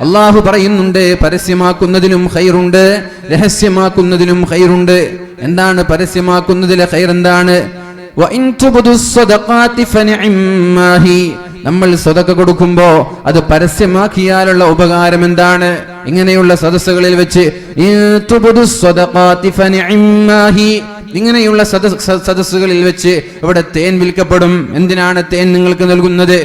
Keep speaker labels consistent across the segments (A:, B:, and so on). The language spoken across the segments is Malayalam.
A: അള്ളാഹു പറയുന്നുണ്ട് പരസ്യമാക്കുന്നതിലും ഹൈറുണ്ട് രഹസ്യമാക്കുന്നതിനും ഹൈറുണ്ട് എന്താണ് പരസ്യമാക്കുന്നതിലെ ഹൈർ എന്താണ്. നമ്മൾ സ്വതക്ക കൊടുക്കുമ്പോ അത് പരസ്യമാക്കിയാലുള്ള ഉപകാരം എന്താണ്? ഇങ്ങനെയുള്ള സദസ്സുകളിൽ വെച്ച് ഇങ്ങനെയുള്ള സദസ്സുകളിൽ വെച്ച് ഇവിടെ തേൻ വിൽക്കപ്പെടും. എന്തിനാണ് തേൻ നിങ്ങൾക്ക് നൽകുന്നത്?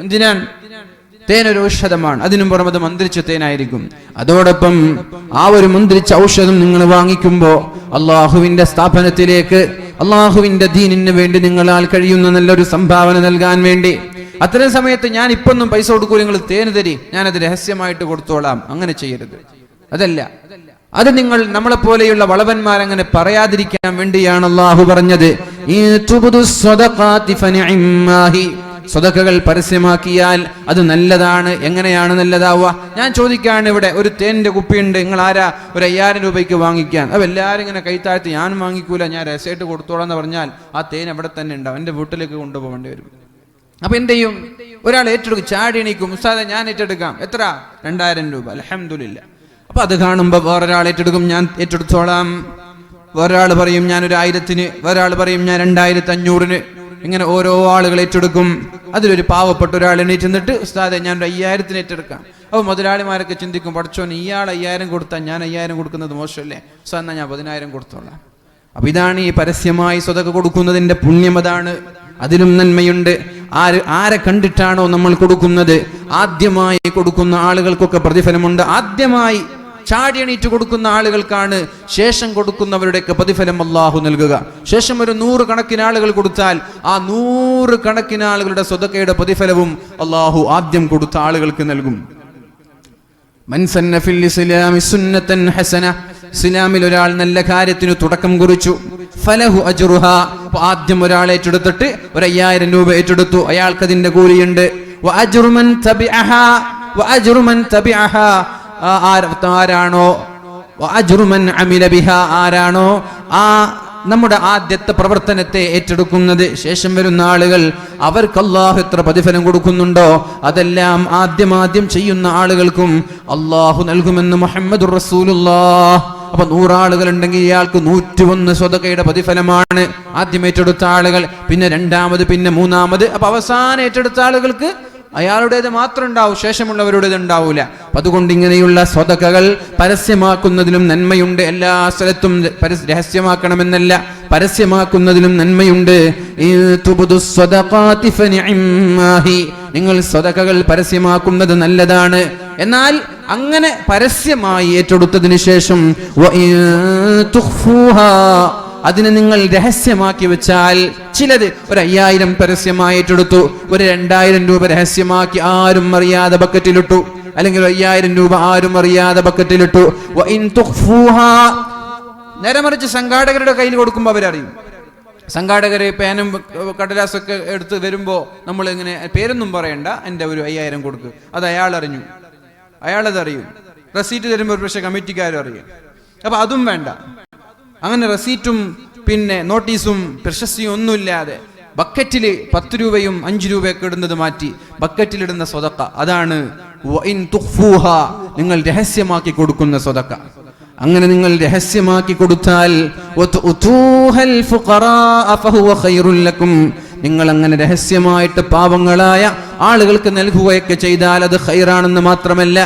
A: എന്തിനാണ്? തേൻ ഒരു ഔഷധമാണ്. അതിനും പുറമെ അത് മന്ത്രിച്ച തേനായിരിക്കും. അതോടൊപ്പം ആ ഒരു മന്ത്രിച്ച ഔഷധം നിങ്ങൾ വാങ്ങിക്കുമ്പോൾ അള്ളാഹുവിന്റെ സ്ഥാപനത്തിലേക്ക് അള്ളാഹുവിന്റെ ദീനിന് വേണ്ടി നിങ്ങളാൽ കഴിയുന്ന നല്ലൊരു സംഭാവന നൽകാൻ വേണ്ടി. അത്തരം സമയത്ത് ഞാൻ ഇപ്പൊന്നും പൈസ കൊടുക്കൂ നിങ്ങൾ തേന് തരി ഞാനത് രഹസ്യമായിട്ട് കൊടുത്തോളാം. അങ്ങനെ ചെയ്യരുത്. അതല്ല. അത് നിങ്ങൾ നമ്മളെ പോലെയുള്ള വളവന്മാർ അങ്ങനെ പറയാതിരിക്കാൻ വേണ്ടിയാണ് അള്ളാഹു പറഞ്ഞത്. ഈ. സ്വതക്കകൾ പരസ്യമാക്കിയാൽ അത് നല്ലതാണ്. എങ്ങനെയാണ് നല്ലതാവുക? ഞാൻ ചോദിക്കാണ് ഇവിടെ ഒരു തേന്റെ കുപ്പിയുണ്ട്. നിങ്ങൾ ആരാ ഒരു അയ്യായിരം രൂപയ്ക്ക് വാങ്ങിക്കാൻ. അപ്പോൾ എല്ലാവരും ഇങ്ങനെ കൈത്താഴ്ത്തി ഞാൻ വാങ്ങിക്കൂല ഞാൻ രസമായിട്ട് കൊടുത്തോളാം എന്ന് പറഞ്ഞാൽ ആ തേൻ അവിടെ തന്നെ ഉണ്ടാവും? എന്റെ വീട്ടിലേക്ക് കൊണ്ടുപോകേണ്ടി വരും. അപ്പൊ എന്ത് ചെയ്യും? ഒരാൾ ഏറ്റെടുക്കും. ചാടി എണീക്കും. ഉസ്താദെ ഞാൻ ഏറ്റെടുക്കാം. എത്ര? രണ്ടായിരം രൂപ. അലഹമില്ല അപ്പൊ അത് കാണുമ്പോൾ വേറൊരാൾ ഏറ്റെടുക്കും. ഞാൻ ഏറ്റെടുത്തോളാം. വേറൊരാൾ പറയും ഞാൻ ഒരു ആയിരത്തിന് വേറൊരാൾ പറയും ഞാൻ രണ്ടായിരത്തി അഞ്ഞൂറിന് ഇങ്ങനെ ഓരോ ആളുകൾ ഏറ്റെടുക്കും. അതിലൊരു പാവപ്പെട്ട ഒരാൾ എണീറ്റ് നിന്നിട്ട് ഉസ്താദെ ഞാൻ ഒരു അയ്യായിരത്തിന് ഏറ്റെടുക്കാം. അപ്പോൾ മുതലാളിമാരൊക്കെ ചിന്തിക്കും പഠിച്ചോൻ ഇയാൾ അയ്യായിരം കൊടുത്താൽ ഞാൻ അയ്യായിരം കൊടുക്കുന്നത് മോശമല്ലേ? സോ എന്നാ ഞാൻ പതിനായിരം കൊടുത്തോളാം. അപ്പൊ ഇതാണ് ഈ പരസ്യമായി സ്വതക കൊടുക്കുന്നതിന്റെ പുണ്യം അതാണ്. അതിലും നന്മയുണ്ട്. ആര് ആരെ കണ്ടിട്ടാണോ നമ്മൾ കൊടുക്കുന്നത്? ആദ്യമായി കൊടുക്കുന്ന ആളുകൾക്കൊക്കെ പ്രതിഫലമുണ്ട്. ആദ്യമായി ചാടി എണീറ്റ് കൊടുക്കുന്ന ആളുകൾക്കാണ് ശേഷം കൊടുക്കുന്നവരുടെയൊക്കെ പ്രതിഫലം അള്ളാഹു നൽകുക. ശേഷം ഒരു നൂറ് കണക്കിന് ആളുകൾ കൊടുത്താൽ ആ നൂറ് കണക്കിന് ആളുകളുടെ സ്വതക്കയുടെ പ്രതിഫലവും അള്ളാഹു ആദ്യം കൊടുത്ത ആളുകൾക്ക് നൽകും. ഇസ്ലാമിൽ ഒരാൾ നല്ല കാര്യത്തിന് തുടക്കം കുറിച്ചു. ഫലഹു അജ്റുഹ ആദ്യം ഒരാൾ ഏറ്റെടുത്തിട്ട് ഒരു അയ്യായിരം രൂപ ഏറ്റെടുത്തു. അയാൾക്ക് അതിന്റെ കൂലിയുണ്ട് ആരാണോ? വ അജ്റു മൻ അമില ബിഹ ആരാണോ? ആ നമ്മുടെ ആദ്യത്തെ പ്രവർത്തനത്തെ ഏറ്റെടുക്കുന്നത് ശേഷം വരുന്ന ആളുകൾ അവർക്ക് അള്ളാഹു എത്ര പ്രതിഫലം കൊടുക്കുന്നുണ്ടോ? അതെല്ലാം ആദ്യമാദ്യം ആദ്യം ചെയ്യുന്ന ആളുകൾക്കും അള്ളാഹു നൽകുമെന്ന് മുഹമ്മദ് റസൂലുള്ളാഹ്. അപ്പൊ നൂറാളുകൾ ഉണ്ടെങ്കിൽ ഇയാൾക്ക് നൂറ്റി ഒന്ന് സ്വതകയുടെ പ്രതിഫലമാണ് ആദ്യം ഏറ്റെടുത്ത ആളുകൾ പിന്നെ രണ്ടാമത് പിന്നെ മൂന്നാമത്. അപ്പൊ അവസാനം ഏറ്റെടുത്ത ആളുകൾക്ക് അയാളുടേത് മാത്രം ഉണ്ടാവും ശേഷമുള്ളവരുടേത് ഉണ്ടാവൂല. അതുകൊണ്ട് ഇങ്ങനെയുള്ള സ്വതകകൾ പരസ്യമാക്കുന്നതിലും നന്മയുണ്ട്. എല്ലാ സ്ഥലത്തും രഹസ്യമാക്കണമെന്നല്ല പരസ്യമാക്കുന്നതിലും നന്മയുണ്ട്. നിങ്ങൾ സ്വതകകൾ പരസ്യമാക്കുന്നത് നല്ലതാണ്. എന്നാൽ അങ്ങനെ പരസ്യമായി ഏറ്റെടുത്തതിന് ശേഷം അതിനെ നിങ്ങൾ രഹസ്യമാക്കി വെച്ചാൽ ചിലത് ഒരു അയ്യായിരം പരസ്യമായിട്ടെടുത്തു ഒരു രണ്ടായിരം രൂപ രഹസ്യമാക്കി ആരും അറിയാതെ ബക്കറ്റിലിട്ടു അല്ലെങ്കിൽ ഒരു അയ്യായിരം രൂപ ആരും അറിയാതെ ബക്കറ്റിലിട്ടു. നേരമറിച്ച് സംഘാടകരുടെ കയ്യിൽ കൊടുക്കുമ്പോൾ അവരറിയും. സംഘാടകര് പേനും കടലാസൊക്കെ എടുത്ത് വരുമ്പോൾ നമ്മൾ ഇങ്ങനെ പേരൊന്നും പറയണ്ട എന്റെ ഒരു അയ്യായിരം കൊടുക്ക്. അത് അയാൾ അറിഞ്ഞു അയാളത് അറിയും റെസീറ്റ് തരുമ്പോൾ ഒരു പക്ഷേ കമ്മിറ്റിക്കാരും അറിയും. അപ്പൊ അതും വേണ്ട. അങ്ങനെ റെസീറ്റും പിന്നെ നോട്ടീസും പ്രശസ്തിയും ഒന്നുമില്ലാതെ ബക്കറ്റിൽ പത്ത് രൂപയും അഞ്ച് രൂപയൊക്കെ ഇടുന്നത് മാറ്റി ബക്കറ്റിലിടുന്ന സ്വതക്ക അതാണ്. നിങ്ങൾ രഹസ്യമാക്കി കൊടുക്കുന്ന സ്വതക്ക അങ്ങനെ നിങ്ങൾ രഹസ്യമാക്കി കൊടുത്താൽ നിങ്ങൾ അങ്ങനെ രഹസ്യമായിട്ട് പാവങ്ങളായ ആളുകൾക്ക് നൽകുകയൊക്കെ ചെയ്താൽ അത് ഹൈറാണെന്ന് മാത്രമല്ല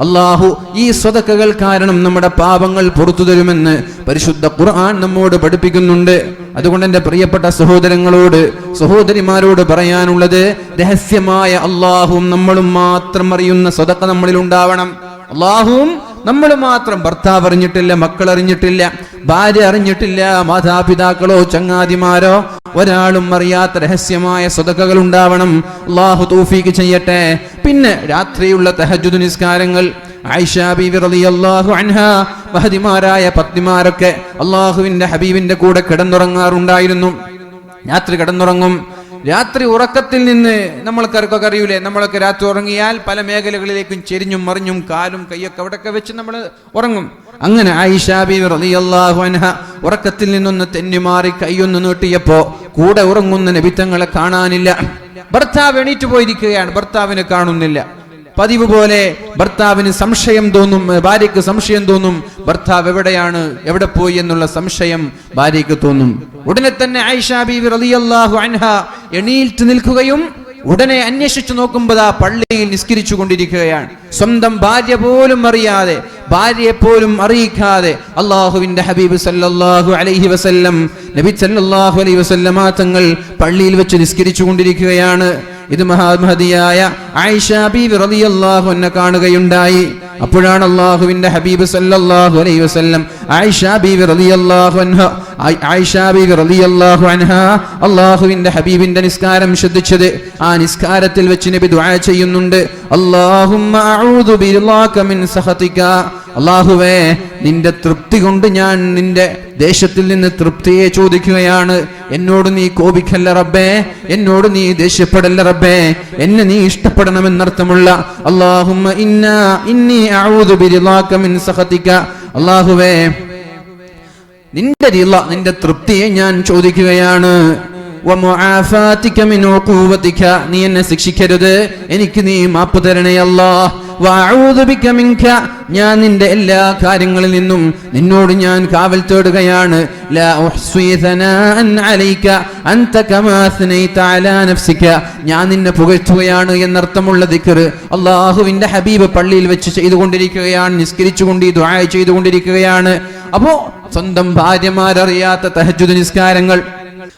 A: അള്ളാഹു ഈ സ്വതക്കകൾ കാരണം നമ്മുടെ പാപങ്ങൾ പുറത്തു തരുമെന്ന് പരിശുദ്ധ ഖുർആൻ നമ്മോട് പഠിപ്പിക്കുന്നുണ്ട്. അതുകൊണ്ട് എന്റെ പ്രിയപ്പെട്ട സഹോദരങ്ങളോട് സഹോദരിമാരോട് പറയാനുള്ളത് രഹസ്യമായ അള്ളാഹുവും നമ്മളും മാത്രം അറിയുന്ന സ്വതക്ക നമ്മളിൽ ഉണ്ടാവണം അള്ളാഹുവും നമ്മൾ മാത്രം ഭർത്താവ് അറിഞ്ഞിട്ടില്ല മക്കൾ അറിഞ്ഞിട്ടില്ല ഭാര്യ അറിഞ്ഞിട്ടില്ല മാതാപിതാക്കളോ ചങ്ങാതിമാരോ ഒരാളും അറിയാത്ത രഹസ്യമായ സ്വതകകൾ ഉണ്ടാവണം. അള്ളാഹു തൂഫീക്ക് ചെയ്യട്ടെ. പിന്നെ രാത്രിയുള്ള തെഹജുദ് നിസ്കാരങ്ങൾ. മഹദിമാരായ പത്നിമാരൊക്കെ അള്ളാഹുവിന്റെ ഹബീബിന്റെ കൂടെ കിടന്നുറങ്ങാറുണ്ടായിരുന്നു. രാത്രി കിടന്നുറങ്ങും. രാത്രി ഉറക്കത്തിൽ നിന്ന് നമ്മൾക്കാർക്കൊക്കെ അറിയൂലേ? നമ്മളൊക്കെ രാത്രി ഉറങ്ങിയാൽ പല മേഖലകളിലേക്കും ചെരിഞ്ഞും മറിഞ്ഞും കാലും കൈയൊക്കെ അവിടെയൊക്കെ വെച്ച് നമ്മൾ ഉറങ്ങും. അങ്ങനെ റളിയല്ലാഹു അൻഹ ഉറക്കത്തിൽ നിന്നൊന്ന് തെന്നിമാറി കൈയൊന്ന് നീട്ടിയപ്പോ കൂടെ ഉറങ്ങുന്ന നബിത്തങ്ങളെ കാണാനില്ല. ഭർത്താവ് എണീറ്റ് പോയിരിക്കുകയാണ് ഭർത്താവിനെ കാണുന്നില്ല. പതിവ് പോലെ ഭർത്താവിന് സംശയം തോന്നും ഭാര്യയ്ക്ക് സംശയം തോന്നും ഭർത്താവ് എവിടെയാണ് എവിടെ പോയി എന്നുള്ള സംശയം ഭാര്യയ്ക്ക് തോന്നും. ഉടനെ തന്നെ ഐഷാബി റളിയല്ലാഹു അൻഹ എണീറ്റ് നിൽക്കുകയും ഉടനെ അന്വേഷിച്ചു നോക്കുമ്പോൾ ആ പള്ളിയിൽ നിസ്കരിച്ചു കൊണ്ടിരിക്കുകയാണ് സ്വന്തം ഭാര്യ പോലും അറിയാതെ ഭാര്യയെ പോലും അറിയിക്കാതെ അള്ളാഹുവിന്റെ ഹബീബ് സല്ലല്ലാഹു അലൈഹി വസല്ലം നബി സല്ലല്ലാഹു അലൈഹി വസല്ലമ തങ്ങൾ പള്ളിയിൽ വെച്ച് നിസ്കരിച്ചു കൊണ്ടിരിക്കുകയാണ് ഇത് മഹാമഹതിയായ ആയിഷ ബീവി റളിയല്ലാഹു അൻഹ കാണുകയുണ്ടായി. അപ്പോഴാണ് അള്ളാഹുവിന്റെ ഹബീബ് സല്ലല്ലാഹു അലൈഹി വസല്ലം അള്ളാഹുവിന്റെ ഹബീബിന്റെ നിസ്കാരം ശ്രദ്ധിച്ചത്. ആ നിസ്കാരത്തിൽ വെച്ച് നബി ദുആ ചെയ്യുന്നുണ്ട്. അള്ളാഹുവേ നിന്റെ തൃപ്തി കൊണ്ട് ഞാൻ നിന്റെ ദേശത്തിൽ നിന്ന് തൃപ്തിയെ ചോദിക്കുകയാണ്. എന്നോട് നീ കോപിക്കല്ല റബ്ബേ. എന്നോട് നീ ദേഷ്യപ്പെടല്ല റബ്ബേ. എന്നെ നീ ഇഷ്ടപ്പെടണമെന്നർത്ഥമുള്ള അള്ളാഹുമ്മ ഇന്ന ഇന്നി സഖതിക അള്ളാഹുവേ നിന്റെ രീല നിന്റെ തൃപ്തിയെ ഞാൻ ചോദിക്കുകയാണ്. നീ എന്നെ ശിക്ഷിക്കരുത്. എനിക്ക് നീ മാപ്പ് തരണേ അല്ലാ വഅഊദു ബിക മിൻക ഞാൻ നിന്റെ എല്ലാ കാര്യങ്ങളിൽ നിന്നും നിന്നോട് ഞാൻ കാവൽ തേടുകയാണ്. ഞാൻ നിന്നെ പുകഴ്ത്തുകയാണ് എന്നർത്ഥമുള്ള ദിക്കർ അള്ളാഹുവിന്റെ ഹബീബ് പള്ളിയിൽ വെച്ച് ചെയ്തുകൊണ്ടിരിക്കുകയാണ് നിസ്കരിച്ചുകൊണ്ട് ഈ ദ്വായ ചെയ്തുകൊണ്ടിരിക്കുകയാണ്. അപ്പോ സ്വന്തം ഭാര്യമാരറിയാത്ത തഹജുദ് നിസ്കാരങ്ങൾ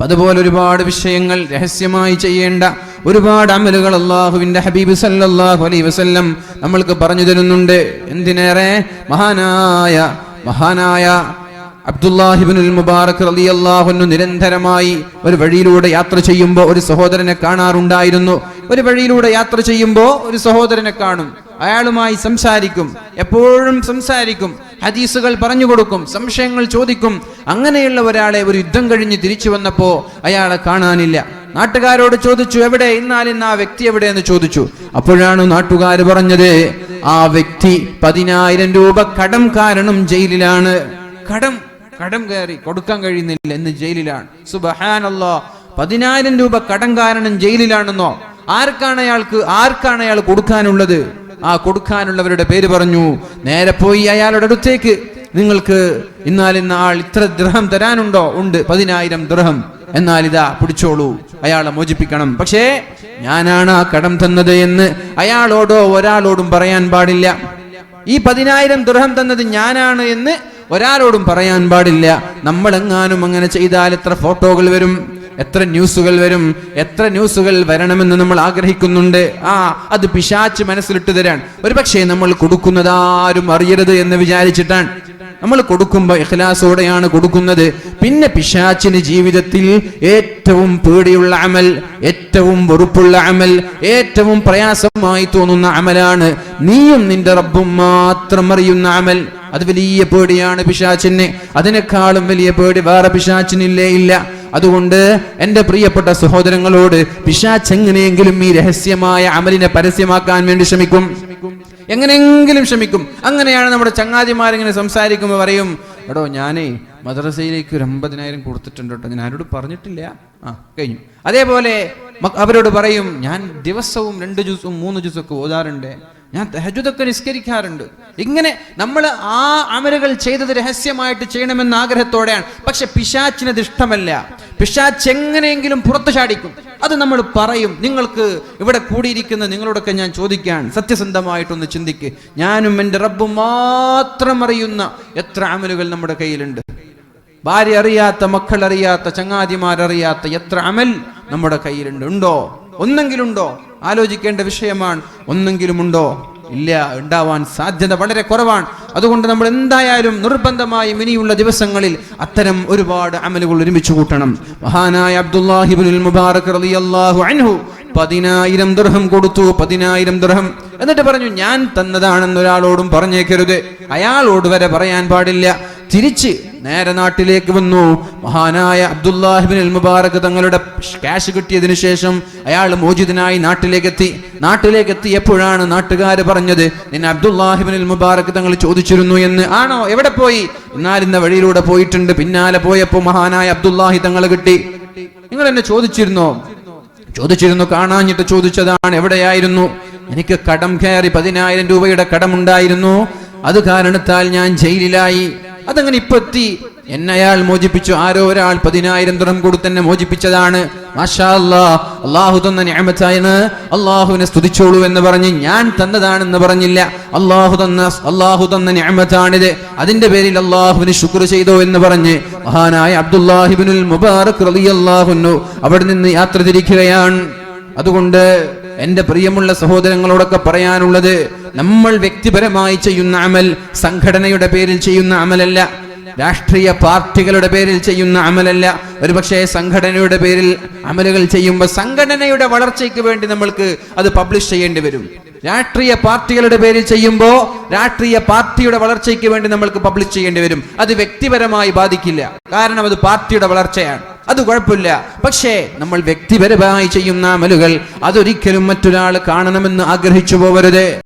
A: അതുപോലെ ഒരുപാട് വിഷയങ്ങൾ രഹസ്യമായി ചെയ്യേണ്ട ഒരുപാട് അമലുകൾ അള്ളാഹുവിന്റെ ഹബീബ് സല്ലാഹു അലൈ വസ്ല്ലം നമ്മൾക്ക് പറഞ്ഞു തരുന്നുണ്ട്. എന്തിനേറെ? മഹാനായ മഹാനായ അബ്ദുല്ലാഹിബിനുൽ മുബാറക് അലി അള്ളാഹുനു നിരന്തരമായി ഒരു വഴിയിലൂടെ യാത്ര ചെയ്യുമ്പോൾ ഒരു സഹോദരനെ കാണാറുണ്ടായിരുന്നു. ഒരു വഴിയിലൂടെ യാത്ര ചെയ്യുമ്പോൾ ഒരു സഹോദരനെ കാണും. അയാളുമായി സംസാരിക്കും. എപ്പോഴും സംസാരിക്കും. ഹദീസുകൾ പറഞ്ഞു കൊടുക്കും. സംശയങ്ങൾ ചോദിക്കും. അങ്ങനെയുള്ള ഒരാളെ ഒരു യുദ്ധം കഴിഞ്ഞ് തിരിച്ചു വന്നപ്പോൾ അയാളെ കാണാനില്ല. നാട്ടുകാരോട് ചോദിച്ചു എവിടെ? ഇന്നാലിന്ന് ആ വ്യക്തി എവിടെ എന്ന് ചോദിച്ചു. അപ്പോഴാണ് നാട്ടുകാർ പറഞ്ഞത് ആ വ്യക്തി പതിനായിരം രൂപ കടം കാരണം ജയിലിലാണ്. കടം കടം കയറി കൊടുക്കാൻ കഴിയുന്നില്ല എന്ന് ജയിലിലാണ്. സുബഹാനല്ലോ പതിനായിരം രൂപ കടം കാരണം ജയിലിലാണെന്നോ? ആർക്കാണ് അയാൾക്ക് ആർക്കാണ് അയാൾ കൊടുക്കാനുള്ളത്? ആ കൊടുക്കാനുള്ളവരുടെ പേര് പറഞ്ഞു നേരെ പോയി അയാളുടെ അടുത്തേക്ക്. നിങ്ങൾക്ക് ഇന്നാലിന്ന ഇന്ന ആൾ ഇത്ര ദ്രഹം തരാനുണ്ടോ? ഉണ്ട് പതിനായിരം ദ്രഹം എന്നാൽ ഇതാ പിടിച്ചോളൂ. അയാളെ മോചിപ്പിക്കണം. പക്ഷേ ഞാനാണ് ആ കടം തന്നത് എന്ന് അയാളോടോ ഒരാളോടും പറയാൻ പാടില്ല. ഈ പതിനായിരം ദൃഹം തന്നത് ഞാനാണ് എന്ന് ഒരാളോടും പറയാൻ പാടില്ല. നമ്മളെങ്ങാനും അങ്ങനെ ചെയ്താൽ എത്ര ഫോട്ടോകൾ വരും എത്ര ന്യൂസുകൾ വരും എത്ര ന്യൂസുകൾ വരണമെന്ന് നമ്മൾ ആഗ്രഹിക്കുന്നുണ്ട്. ആ അത് പിശാച്ച് മനസ്സിലിട്ട് തരാൻ. ഒരു നമ്മൾ കൊടുക്കുന്നതാരും അറിയരുത് എന്ന് വിചാരിച്ചിട്ടാണ്. നമ്മൾ കൊടുക്കുമ്പോൾ ഇഖ്ലാസോടെയാണ് കൊടുക്കുന്നത്. പിന്നെ പിശാച്ചിന് ജീവിതത്തിൽ ഏറ്റവും പേടിയുള്ള അമൽ ഏറ്റവും വെറുപ്പുള്ള അമൽ ഏറ്റവും പ്രയാസമായി തോന്നുന്ന അമലാണ് നീയും നിന്റെ റബ്ബും മാത്രം അറിയുന്ന അമൽ. അത് വലിയ പേടിയാണ് പിശാച്ചിന്. അതിനേക്കാളും വലിയ പേടി വേറെ പിശാച്ചിനില്ലേ ഇല്ല. അതുകൊണ്ട് എന്റെ പ്രിയപ്പെട്ട സഹോദരങ്ങളോട് പിശാച്ച് എങ്ങനെയെങ്കിലും ഈ രഹസ്യമായ അമലിനെ പരസ്യമാക്കാൻ വേണ്ടി ശ്രമിക്കും. എങ്ങനെയെങ്കിലും ക്ഷമിക്കും. അങ്ങനെയാണ് നമ്മുടെ ചങ്ങാതിമാരിങ്ങനെ സംസാരിക്കുമ്പോൾ പറയും എടോ ഞാനേ മദ്രസയിലേക്ക് ഒരു അമ്പതിനായിരം കൊടുത്തിട്ടുണ്ട് കേട്ടോ. ഞാൻ ആരോട് പറഞ്ഞിട്ടില്ല. ആ കഴിഞ്ഞു. അതേപോലെ അവരോട് പറയും ഞാൻ ദിവസവും രണ്ട് ജ്യൂസും മൂന്ന് ജ്യൂസൊക്കെ ഓതാറുണ്ട്. ഞാൻ തെഹജുദൊക്കെ നിസ്കരിക്കാറുണ്ട്. ഇങ്ങനെ നമ്മൾ ആ അമലുകൾ ചെയ്തത് രഹസ്യമായിട്ട് ചെയ്യണമെന്ന ആഗ്രഹത്തോടെയാണ്. പക്ഷെ പിശാച്ചിനത് ഇഷ്ടമല്ല. പിശാച്ച് എങ്ങനെയെങ്കിലും പുറത്തു ചാടിക്കും. അത് നമ്മൾ പറയും. നിങ്ങൾക്ക് ഇവിടെ കൂടിയിരിക്കുന്ന നിങ്ങളോടൊക്കെ ഞാൻ ചോദിക്കാൻ സത്യസന്ധമായിട്ടൊന്ന് ചിന്തിക്ക്. ഞാനും എന്റെ റബ്ബും മാത്രം അറിയുന്ന എത്ര അമലുകൾ നമ്മുടെ കയ്യിലുണ്ട്. ഭാര്യ അറിയാത്ത മക്കൾ അറിയാത്ത ചങ്ങാതിമാരറിയാത്ത എത്ര അമൽ നമ്മുടെ കയ്യിലുണ്ട്. ഉണ്ടോ? ഒന്നെങ്കിലുണ്ടോ? ആലോചിക്കേണ്ട വിഷയമാണ്. ഒന്നെങ്കിലുമുണ്ടോ? ഇല്ല ഉണ്ടാവാൻ സാധ്യത വളരെ കുറവാണ്. അതുകൊണ്ട് നമ്മൾ എന്തായാലും നിർബന്ധമായും ഇനിയുള്ള ദിവസങ്ങളിൽ അത്തരം ഒരുപാട് അമലുകൾ ഒരുമിച്ച് കൂട്ടണം. മഹാനായ അബ്ദുല്ലാഹിബുൽ മുബാറക് റളിയല്ലാഹു അൻഹു പതിനായിരം ദൃഹം കൊടുത്തു പതിനായിരം ദൃഹം എന്നിട്ട് പറഞ്ഞു ഞാൻ തന്നതാണെന്ന് ഒരാളോടും പറഞ്ഞേക്കരുത്. അയാളോട് വരെ പറയാൻ പാടില്ല. തിരിച്ച് നേരെ നാട്ടിലേക്ക് വന്നു. മഹാനായ അബ്ദുല്ലാഹിബിൻ മുബാറക് തങ്ങളുടെ ക്യാഷ് കിട്ടിയതിനു ശേഷം അയാൾ മോചിതനായി നാട്ടിലേക്ക് എത്തി നാട്ടിലേക്ക് എത്തിയപ്പോഴാണ് നാട്ടുകാർ പറഞ്ഞത്? നിന്നെ അബ്ദുല്ലാഹിബിൻ മുബാറക് തങ്ങൾ ചോദിച്ചിരുന്നു എന്ന്. ആണോ? എവിടെ പോയി? എന്നാൽ ഇന്ന വഴിയിലൂടെ പോയിട്ടുണ്ട്. പിന്നാലെ പോയപ്പോ മഹാനായ അബ്ദുല്ലാഹി തങ്ങൾ കിട്ടി. നിങ്ങൾ എന്നെ ചോദിച്ചിരുന്നോ? ചോദിച്ചിരുന്നു. കാണാഞ്ഞിട്ട് ചോദിച്ചതാണ്. എവിടെയായിരുന്നു? എനിക്ക് കടം കയറി പതിനായിരം രൂപയുടെ കടമുണ്ടായിരുന്നു. അത് കാരണത്താൽ ഞാൻ ജയിലിലായി. അതങ്ങനെ ഇപ്പൊ എത്തി എന്നെ അയാൾ മോചിപ്പിച്ചു. ആരോ ഒരാൾ പതിനായിരം ദിറം കൊടുത്ത് എന്നെ മോചിപ്പിച്ചതാണ്. അള്ളാഹു തന്ന ന്യായമത്തായാണ് അള്ളാഹുവിനെ സ്തുതിച്ചോളൂ എന്ന് പറഞ്ഞ് ഞാൻ തന്നതാണെന്ന് പറഞ്ഞില്ല. അള്ളാഹു തന്ന അള്ളാഹു തന്ന ഞാമത്താണിത് അതിന്റെ പേരിൽ അള്ളാഹുവിന് ശുക്ർ ചെയ്തോ എന്ന് പറഞ്ഞ് മഹാനായ അബ്ദുല്ലാഹിബിനുൽ മുബാറക് റളിയല്ലാഹുന്നു അവിടെ നിന്ന് യാത്ര തിരിക്കുകയാണ്. അതുകൊണ്ട് എന്റെ പ്രിയമുള്ള സഹോദരങ്ങളോടൊക്കെ പറയാനുള്ളത് നമ്മൾ വ്യക്തിപരമായി ചെയ്യുന്ന അമൽ സംഘടനയുടെ പേരിൽ ചെയ്യുന്ന അമലല്ല രാഷ്ട്രീയ പാർട്ടികളുടെ പേരിൽ ചെയ്യുന്ന അമലല്ല. ഒരുപക്ഷെ സംഘടനയുടെ പേരിൽ അമലുകൾ ചെയ്യുമ്പോൾ സംഘടനയുടെ വളർച്ചയ്ക്ക് വേണ്ടി നമ്മൾക്ക് അത് പബ്ലിഷ് ചെയ്യേണ്ടി വരും. രാഷ്ട്രീയ പാർട്ടികളുടെ പേരിൽ ചെയ്യുമ്പോൾ രാഷ്ട്രീയ പാർട്ടിയുടെ വളർച്ചയ്ക്ക് വേണ്ടി നമ്മൾക്ക് പബ്ലിഷ് ചെയ്യേണ്ടി വരും. അത് വ്യക്തിപരമായി ബാധിക്കില്ല. കാരണം അത് പാർട്ടിയുടെ വളർച്ചയാണ്. അത് കുഴപ്പമില്ല. പക്ഷേ നമ്മൾ വ്യക്തിപരമായി ചെയ്യുന്ന അമലുകൾ അതൊരിക്കലും മറ്റൊരാൾ കാണണമെന്ന് ആഗ്രഹിച്ചു പോവരുത്